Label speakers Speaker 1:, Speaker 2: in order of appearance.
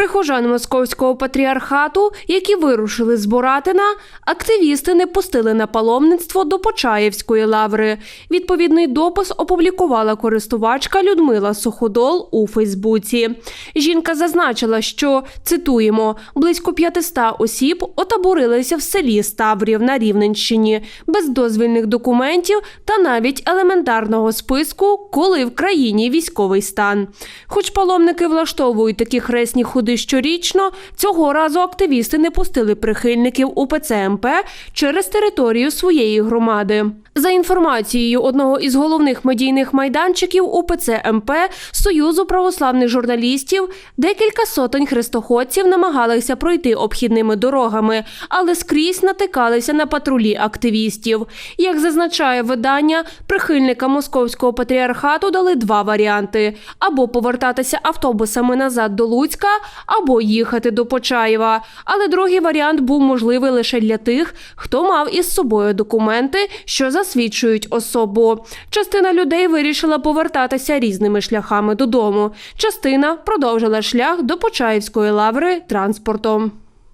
Speaker 1: Прихожан московського патріархату, які вирушили з Боратина, активісти не пустили на паломництво до Почаївської лаври. Відповідний допис опублікувала користувачка Людмила Суходол у Фейсбуці. Жінка зазначила, що цитуємо: близько 500 осіб отаборилися в селі Ставрів на Рівненщині без дозвільних документів та навіть елементарного списку, коли в країні військовий стан. Хоч паломники влаштовують такі хресні ходи щорічно, цього разу активісти не пустили прихильників УПЦ МП через територію своєї громади. За інформацією одного із головних медійних майданчиків УПЦ МП Союзу православних журналістів, декілька сотень хрестоходців намагалися пройти обхідними дорогами, але скрізь натикалися на патрулі активістів. Як зазначає видання, прихильникам московського патріархату дали два варіанти: або повертатися автобусами назад до Луцька, або їхати до Почаєва. Але другий варіант був можливий лише для тих, хто мав із собою документи, що засвідчують особу. Частина людей вирішила повертатися різними шляхами додому. Частина продовжила шлях до Почаївської лаври транспортом.